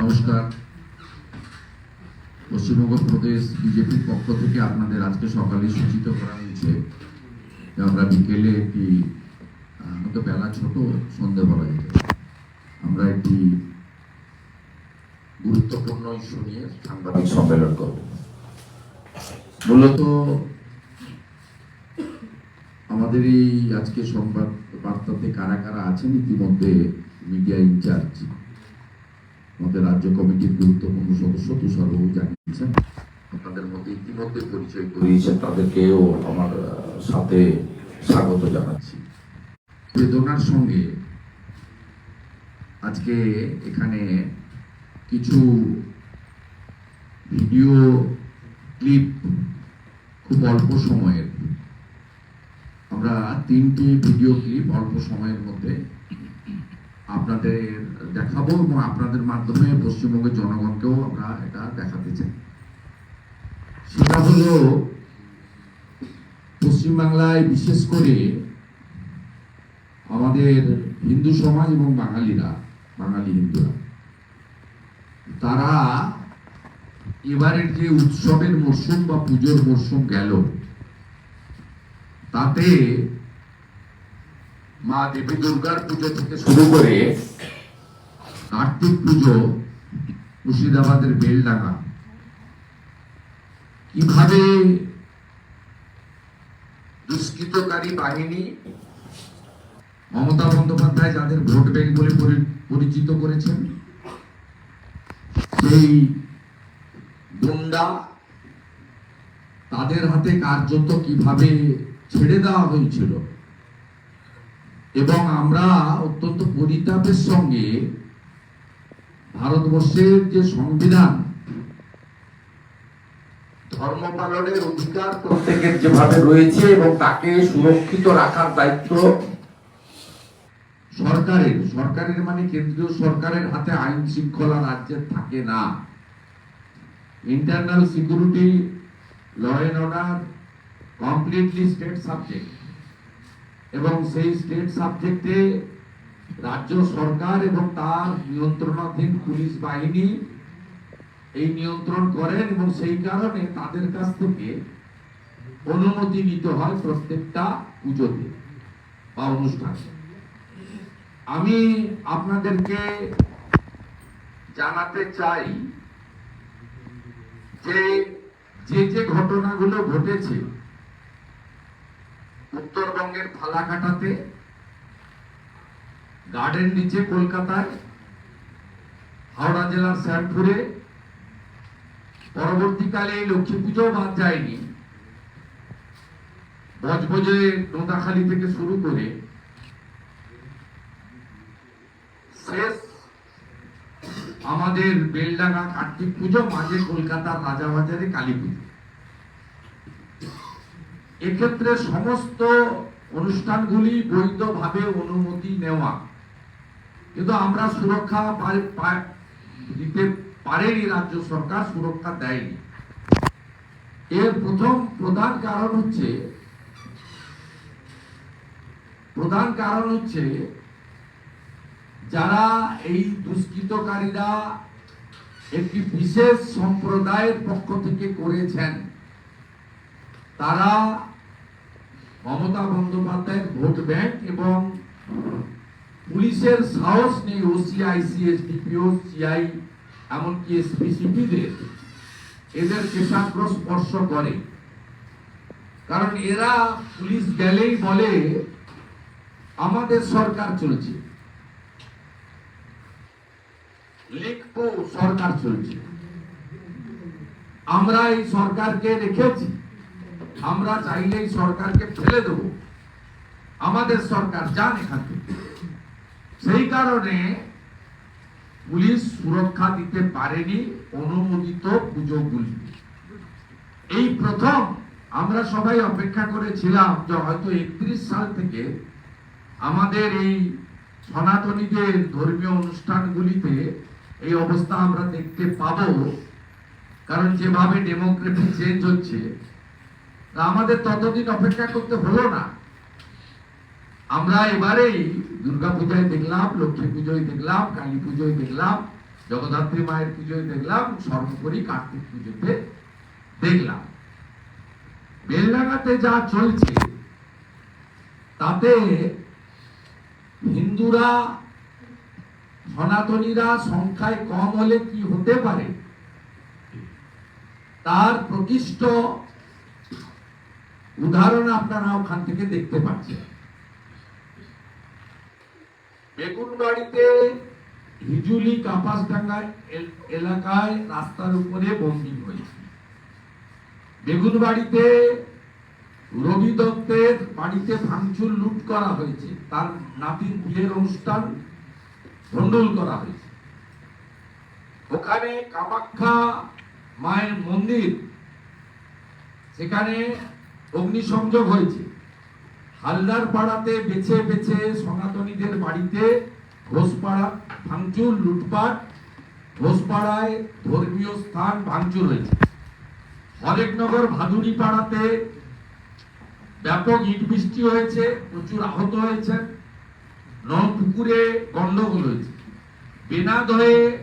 নমস্কার। পশ্চিমবঙ্গ প্রদেশ বিজেপির পক্ষ থেকে আপনাদের আজকে সকালে সূচিত করা হয়েছে যে আমরা বিকেলে একটি হয়তো বেলা ছোট সন্ধে বলা যেত আমরা একটি গুরুত্বপূর্ণ ইস্যু নিয়ে সাংবাদিক সম্মেলন করব। মূলত আমাদের এই আজকে সংবাদ বার্তাতে কারা কারা আছেন, ইতিমধ্যে মিডিয়া ইনচার্জ আমাদের রাজ্য কমিটির গুরুত্বপূর্ণ সদস্য তুষারবাবু জানিয়েছেন। আপনাদের মধ্যে ইতিমধ্যে পরিচয় করিয়েছেন তাদেরকেও আমার সাথে স্বাগত জানাচ্ছি। বেদনার সঙ্গে আজকে এখানে কিছু ভিডিও ক্লিপ খুব অল্প সময়ের। আমরা তিনটি ভিডিও ক্লিপ অল্প সময়ের মধ্যে আপনাদের দেখাবো এবং আপনাদের মাধ্যমে পশ্চিমবঙ্গের জনগণকেও আমরা এটা দেখাতে চাই। সেটা হলো, পশ্চিমবাংলায় বিশেষ করে আমাদের হিন্দু সমাজ এবং বাঙালিরা, বাঙালি হিন্দুরা, তারা এবারের যে উৎসবের মরশুম বা পুজোর মরশুম গেল, তাতে মা দেবী দুর্গার পুজো থেকে শুরু করে কার্তিক পুজো মুর্শিদাবাদের বেল বেলডাঙ্গা কীভাবে দুষ্কৃতকারী বাহিনী মমতা বন্দ্যোপাধ্যায় যাদের ভোট ব্যাংক বলে পরিচিত করেছেন, সেই গুন্ডা তাদের হাতে কার্যত কীভাবে ছেড়ে দেওয়া হয়েছিল? এবং আমরা অত্যন্ত পরিতাপের সঙ্গে ভারতবর্ষের যে সংবিধান, ধর্ম পালনের অধিকার প্রত্যেকের যেভাবে রয়েছে এবং তাকে সুরক্ষিত রাখার দায়িত্ব সরকারের সরকারের মানে কেন্দ্রীয় সরকারের হাতে আইন শৃঙ্খলা রাজ্যের থাকে না। Internal security law and order completely state subject এবং সেই স্টেট সাবজেক্টে রাজ্য সরকার এবং তার নিয়ন্ত্রণাধীন পুলিশ বাহিনী এই নিয়ন্ত্রণ করেন এবং সেই কারণে তাদের কাছ থেকে অনুমতি নিতে হয় প্রত্যেকটা পুজোতে বা অনুষ্ঠানে। আমি আপনাদেরকে জানাতে চাই যে যে ঘটনাগুলো ঘটেছে উত্তরবঙ্গের ফালাকাটাতে, গার্ডেন নিচে কলকাতায়, হাওড়া জেলার শ্যামপুরে, পরবর্তীকালে এই লক্ষ্মী পুজো বাদ যায়নি। বজবজে নোদাখালী থেকে শুরু করে শেষ আমাদের বেলডাঙ্গা কার্তিক পুজো, মাঝে কলকাতার রাজাবাজারে কালী পুজো। এক্ষেত্রে সমস্ত অনুষ্ঠানগুলি বৈধভাবে অনুমতি নেওয়া। কিন্তু আমরা সুরক্ষা দিতে পারেনি, রাজ্য সরকার সুরক্ষা দেয়নি। এর প্রথম প্রধান কারণ হচ্ছে, প্রধান কারণ হচ্ছে যারা এই দুষ্কৃতকারীরা একটি বিশেষ সম্প্রদায়ের পক্ষ থেকে করেছেন, তারা মমতা বন্দ্যোপাধ্যায়ের ভোট ব্যাংক এবং পুলিশের সাহস নেই ওসিআই সিএসডিপিও সিআই এমনকি এসপিসিপিদের এদের কেশাগ্র স্পর্শ করে। কারণ এরা পুলিশ গেলেই বলে, আমাদের সরকার চলছে। লিখব সরকার চলছে। আমরা এই সরকারকে রেখেছি। আমরা চাইলে এই সরকারকে ফেলে দেব। আমাদের সরকার যান এখান থেকে। সেই কারণে পুলিশ সুরক্ষা দিতে পারেনি, অনুমোদিত পুজোগুলি এই প্রথম আমরা সবাই অপেক্ষা করেছিলাম যে হয়তো একত্রিশ সাল থেকে আমাদের এই সনাতনীদের ধর্মীয় অনুষ্ঠানগুলিতে এই অবস্থা আমরা দেখতে পাবো। কারণ যেভাবে ডেমোক্রেসি চেঞ্জ হচ্ছে আমাদের ততদিন অপেক্ষা করতে হলো না। আমরা এবারেই দুর্গা পূজায় দেখলাম, লক্ষ্মী পুজোয় দেখলাম, কালী পুজোয় দেখলাম, জগদ্ধাত্রী মায়ের পুজোয় দেখলাম, সর্বোপরি কার্তিক পুজোতে দেখলাম। বেলডাঙ্গাতে যা চলছে, তাতে হিন্দুরা, সনাতনীরা সংখ্যায় কম হলে কি হতে পারে? তার প্রকৃষ্ট উদাহরণ আপনারা ওখান থেকে দেখতে পাচ্ছেন। বেগুনবাড়িতে হিজুলি কাপাসডাঙ্গা এল- এলাকায় রাস্তার উপরে বোম্বিং হয়েছে। বেগুনবাড়িতে রবি দত্তের বাড়িতে ভাঙচুর লুট করা হয়েছে। তার নাতির বিয়ের অনুষ্ঠান ভণ্ডুল করা হয়েছে। ওখানে কামাখ্যা মায়ের মন্দির। সেখানে অগ্নিসংযোগ হয়েছে। হালদার পাড়াতে বেছে বেছে সনাতনীদের বাড়িতে ঘোষপাড়া, ভাঙচুর, লুটপাট, ঘোষপাড়ায় ধর্মীয় স্থান ভাঙচুর হয়েছে। হরেকনগর ভাদুড়ি পাড়াতে ব্যাপক ইট বৃষ্টি হয়েছে, প্রচুর আহত হয়েছেন, নপুকুরে গন্ডগোল হয়েছে। বেনাদ হয়ে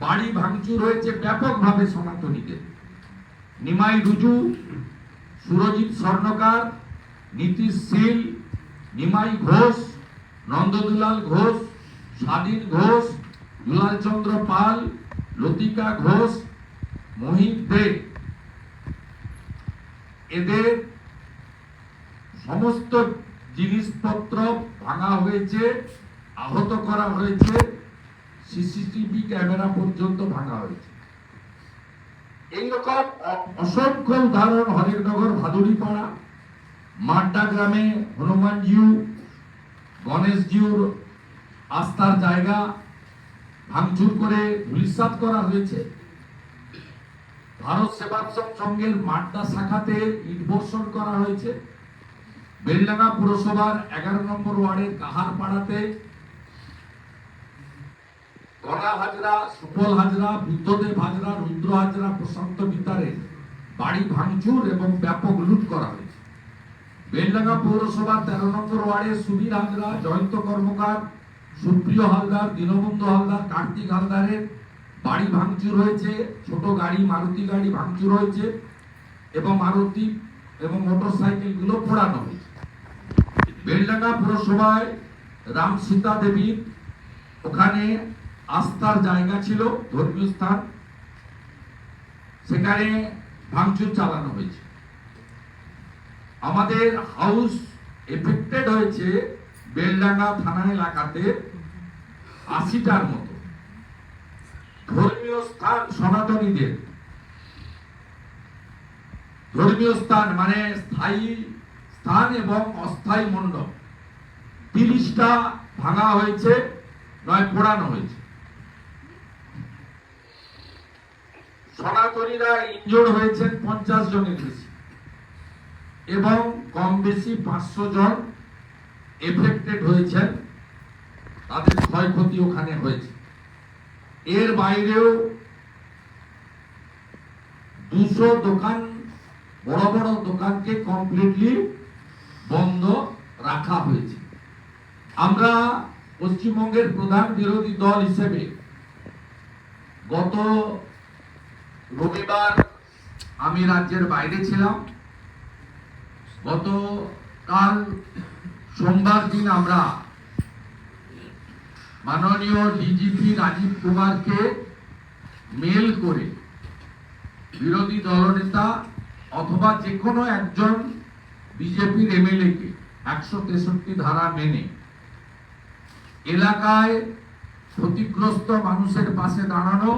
বাড়ি ভাঙচুর হয়েছে ব্যাপকভাবে সনাতনীদের। নিমাই রুজু সুরজিৎ স্বর্ণকার, নীতিশ শীল, নিমাই ঘোষ, নন্দদুলাল ঘোষ স্বাধীন ঘোষ দুলাল চন্দ্র পাল, লতিকা ঘোষ, মোহিত দে। এদের সমস্ত জিনিসপত্র ভাঙা হয়েছে, আহত করা হয়েছে, সিসিটিভি ক্যামেরা পর্যন্ত ভাঙা হয়েছে। এইরকম অসংখ্য উদাহরণ হরিনগর ভাদুড়িপাড়া, মাড্ডা গ্রামে হনুমান জিউ গণেশ জিউর আস্থার জায়গা ভাঙচুর করে ধুলিসাৎ করা হয়েছে। ভারত সেবাশ্রম সংঘের মাড্ডা শাখাতে ইট বর্ষণ করা হয়েছে। বেলডাঙ্গা পুরসভার এগারো নম্বর ওয়ার্ডের কাহার পাড়াতে গড়া হাজরা সুফল হাজরা, বুদ্ধদেব হাজরা, রুদ্র হাজরা, প্রশান্ত বিতারে বাড়ি ভাঙচুর এবং ব্যাপক লুট করা হয়েছে। বেলডাঙ্গা পৌরসভা তেরো নম্বর ওয়ার্ডে সুবীর হাজরা, জয়ন্ত কর্মকার, সুপ্রিয় হালদার, দীনবন্ধু হালদার, কার্তিক হালদারের বাড়ি ভাঙচুর হয়েছে, ছোট গাড়ি, মারুতি গাড়ি ভাঙচুর হয়েছে এবং মারুতি এবং মোটর সাইকেলগুলো পোড়ানো হয়েছে। বেলডাঙ্গা পুরসভায় রাম সীতা দেবীর ওখানে আস্থার জায়গা ছিল, ধর্মীয় স্থান। সেখানে ভাঙচুর চালানো হয়েছে। আমাদের হাউস এফেক্টেড হয়েছে বেলডাঙ্গা থানা এলাকাতে আশিটার মতো। ধর্মীয় স্থান সনাতনীদের। ধর্মীয় স্থান মানে স্থায়ী স্থান এবং অস্থায়ী মণ্ডপ। তিরিশটা ভাঙা হয়েছে, নয় পোড়ানো হয়েছে। সনাতনীরা ইনজোর্ড হয়েছেন পঞ্চাশ জনের বেশি। এবং কম বেশি পাঁচশো জন এফেক্টেড হয়েছেন। তাদের ক্ষয়ক্ষতি ওখানে হয়েছে। এর বাইরেও দুশো দোকান, বড় বড় দোকানকে কমপ্লিটলি বন্ধ রাখা হয়েছে। আমরা পশ্চিমবঙ্গের প্রধান বিরোধী দল হিসেবে গত রবিবার আমি রাজ্যের বাইরে ছিলাম। গত কাল সোমবার দিন আমরা মাননীয় ডিজিপি রাজীব কুমারকে মেল করে বিরোধী দলনেতা অথবা যে কোনো একজন বিজেপির এমএলএ কে একশো তেষট্টি ধারা মেনে এলাকায় ক্ষতিগ্রস্ত মানুষের পাশে দাঁড়ানো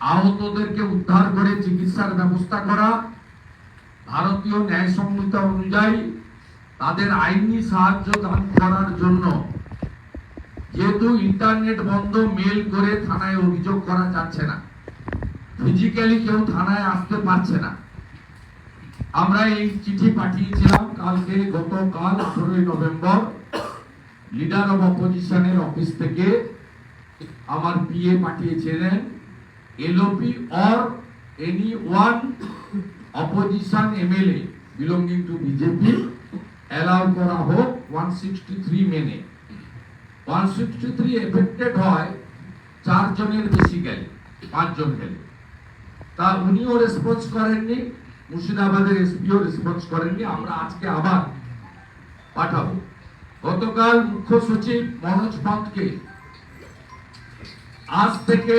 আহতদেরকে উদ্ধার করে চিকিৎসার ব্যবস্থা করা। ভারতীয় ন্যায় সংহিতা অনুযায়ী তাদের আইনি সাহায্য দান করার জন্য যেহেতু ইন্টারনেট বন্ধ মেল করে থানায় অভিযোগ করা যাচ্ছে না। ফিজিক্যালি কেউ থানায় আসতে পারছে না। আমরা এই চিঠি পাঠিয়েছিলাম কালকে, গতকাল আঠেরোই নভেম্বর লিডার অফ অপোজিশনের অফিস থেকে। আমার পিএ পাঠিয়েছিলেন। LOP or any one opposition MLA belonging to BJP allow করা হোক ওয়ান সিক্সটি থ্রি মেনে। ওয়ান সিক্সটি থ্রি এফেক্টেড হয় চারজনের বেশি গেলে পাঁচজন গেলে তা উনিও রেসপন্স করেননি, মুর্শিদাবাদের এসপিও রেসপন্স করেননি, আমরা আজকে আবার পাঠাবো। গতকাল মুখ্য সচিব মনোজ পন্তকে আজ থেকে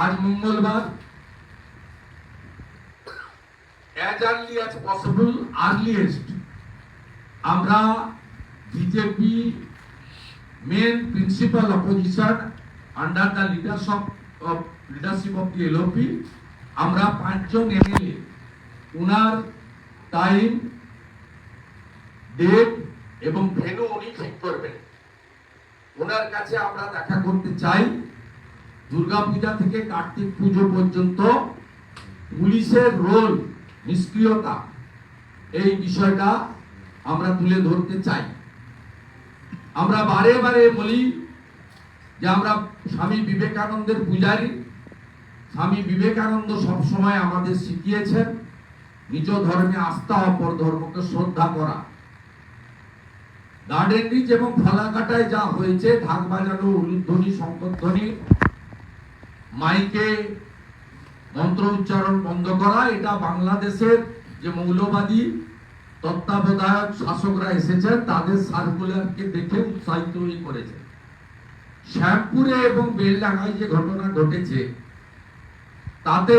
আজ মঙ্গলবার। As early as possible, earliest আমরা BJP main principal opposition under the leadership of leadership of the LOP আমরা পাঁচজন এমএলএ ওনার টাইম ডেট এবং ভেনু উনি ঠিক করবেন। ওনার কাছে আমরা দেখা করতে চাই দুর্গাপূজা থেকে কার্তিক পুজো পর্যন্ত পুলিশের রোল নিষ্ক্রিয়তা, এই বিষয়টা আমরা তুলে ধরতে চাই। আমরা বারে বারে বলি যে আমরা স্বামী বিবেকানন্দের পূজারী। স্বামী বিবেকানন্দ সবসময় আমাদের শিখিয়েছেন, নিজ ধর্মে আস্থা, অপর ধর্মকে শ্রদ্ধা করা। গার্ডেন রিচ এবং ফালাকাটায় যা হয়েছে, ঢাক বাজানো উলুধ্বনি শঙ্করধ্বনি মাইকে মন্ত্র উচ্চারণ বন্ধ করা, এটা বাংলাদেশের যে মৌলবাদী তত্ত্বাবধায়ক শাসকরা এসেছেন, তাদের সার্কুলারকে দেখে উৎসাহিত হয়ে করেছে। শ্যামপুরে এবং বেলডাঙ্গায় যে ঘটনা ঘটেছে, তাতে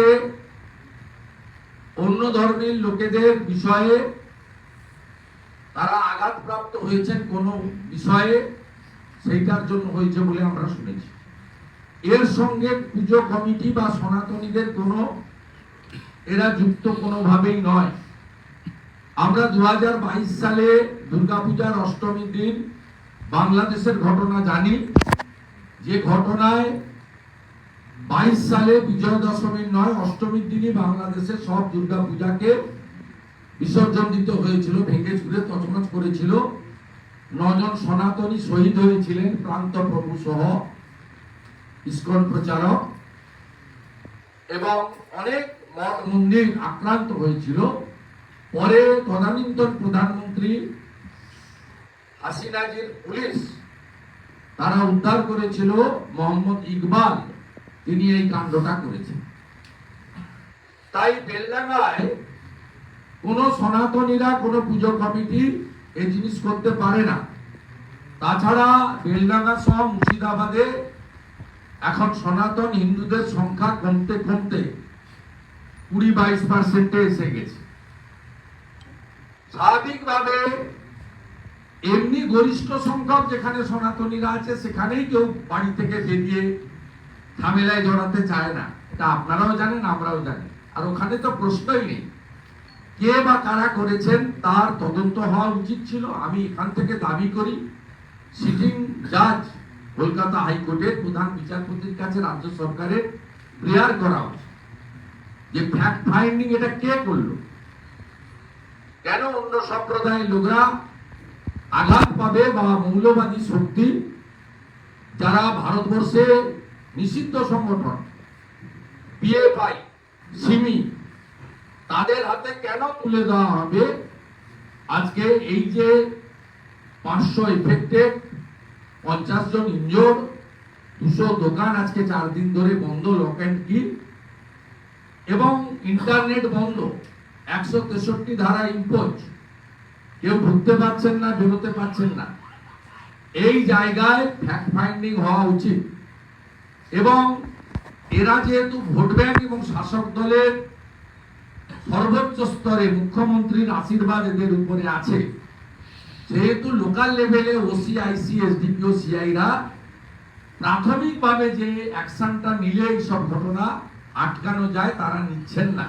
অন্য ধর্মের লোকেদের বিষয়ে তারা আঘাতপ্রাপ্ত হয়েছেন কোন বিষয়ে, সেইটার জন্য হয়েছে বলে আমরা শুনেছি। এর সঙ্গে পুজো কমিটি বা সনাতনীদের কোনো, এরা যুক্ত কোনোভাবেই নয়। আমরা দু হাজার বাইশ সালে দুর্গাপূজার অষ্টমীর দিন বাংলাদেশের ঘটনা জানি। যে ঘটনায় বাইশ সালে বিজয় দশমীর নয়, অষ্টমীর দিনই বাংলাদেশের সব দুর্গাপূজাকে বিসর্জন দিতে হয়েছিল, ভেঙে চুরে তছনছ করেছিল। নজন সনাতনী শহীদ হয়েছিলেন প্রান্ত প্রভু সহ। ইস্কন প্রচারক এবং অনেক মঠ মন্দির আক্রান্ত হয়েছিল। পরে তদানীন্তন প্রধানমন্ত্রী হাসিনাজির পুলিশ তারা উদ্ধার করেছিল মোহাম্মদ ইকবাল। তিনি এই কাণ্ডটা করেছেন। তাই বেলডাঙ্গায় কোন সনাতনীরা, কোন পুজো কমিটি এই জিনিস করতে পারে না। তাছাড়া বেলডাঙ্গা সহ মুর্শিদাবাদে এখন সনাতন হিন্দুদের সংখ্যা কমতে কমতে কুড়ি বাইশ পার্সেন্টে এসে গেছে। স্বাভাবিকভাবে এমনি গরিষ্ঠ সংখ্যক যেখানে সনাতনীরা আছে, সেখানেই কেউ বাড়ি থেকে বেরিয়ে ঝামেলায় জড়াতে চায় না। এটা আপনারাও জানেন, আমরাও জানি। আর ওখানে তো প্রশ্নই নেই। কে বা কারা করেছেন তার তদন্ত হওয়া উচিত ছিল। আমি এখান থেকে দাবি করি, সিটিং জাজ কলকাতা হাইকোর্টের প্রধান বিচারপতির কাছে রাজ্য সরকারের প্রেয়ার করা উচিত যে ফ্যাক্ট ফাইন্ডিং এটা কে করল? কেন অন্য সম্প্রদায়ের লোকরা আঘাত পাবে বা মৌলবাদী শক্তি যারা ভারতবর্ষে নিষিদ্ধ সংগঠন পিএফআই সিমি তাদের হাতে কেন তুলে দেওয়া হবে? আজকে এই যে পাঁচশো এফেক্টেড পঞ্চাশ জন ইনজোর দুশো দোকান আজকে চার দিন ধরে বন্ধ লক অ্যান্ড কি এবং ইন্টারনেট বন্ধ, একশো তেষট্টি ধারা ইম্পোজ কেউ ঢুকতে পারছেন না, বেরোতে পারছেন না। এই জায়গায় ফ্যাক্ট ফাইন্ডিং হওয়া উচিত। এবং এরা যেহেতু ভোট ব্যাংক এবং শাসক দলের সর্বোচ্চ স্তরে, মুখ্যমন্ত্রীর আশীর্বাদ এদের উপরে আছে। যেহেতু লোকাল লেভেলে ওসি আইসি এসডিপিও সিআইরা প্রাথমিকভাবে যে অ্যাকশনটা নিলে এইসব ঘটনা আটকানো যায়, তারা নিচ্ছেন না।